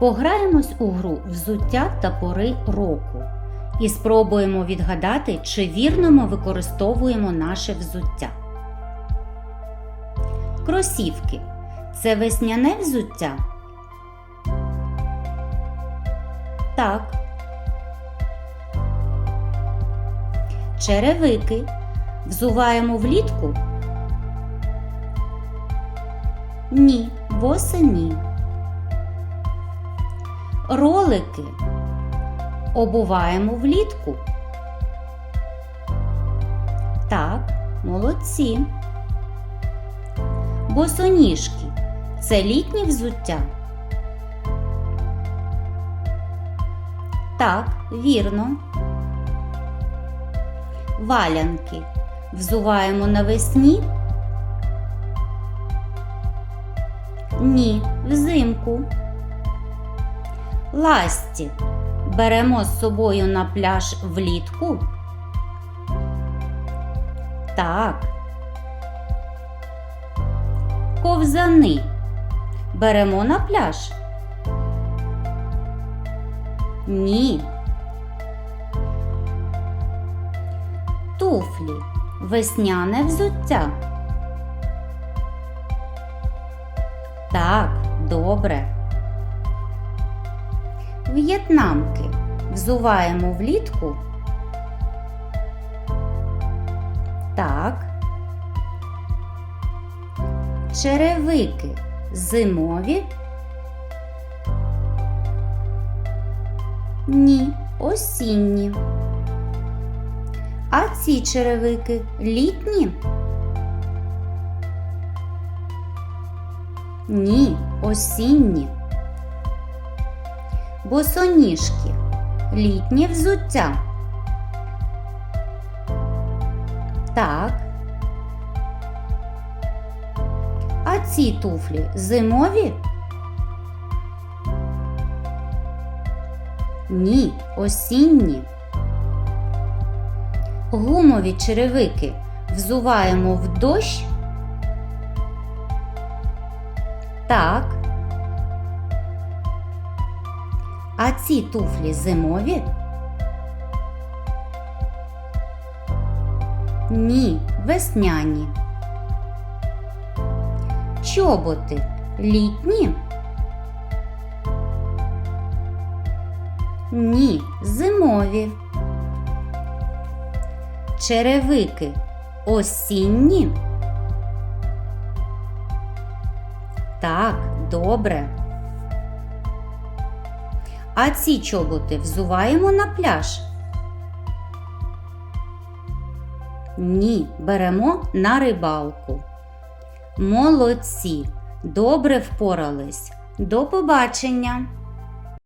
Пограємось у гру взуття та пори року і спробуємо відгадати, чи вірно ми використовуємо наше взуття. Кросівки це весняне взуття? Так. Черевики взуваємо влітку? Ні, восені. Ролики обуваємо влітку. Так, молодці. Босоніжки це літнє взуття. Так, вірно. Валянки взуваємо навесні? Ні, взимку. Ласті беремо з собою на пляж влітку? Так. Ковзани беремо на пляж? Ні. Туфлі весняне взуття. Так, добре. В'єтнамки взуваємо влітку? Так. Черевики зимові? Ні, осінні. А ці черевики літні? Ні, осінні. Босоніжки літнє взуття. Так. А ці туфлі зимові? Ні, осінні. Гумові черевики взуваємо в дощ? Так. А ці туфлі зимові? Ні, весняні. Чоботи літні? Ні, зимові. Черевики осінні? Так, добре. А ці чоботи взуваємо на пляж? Ні, беремо на рибалку. Молодці! Добре впорались. До побачення!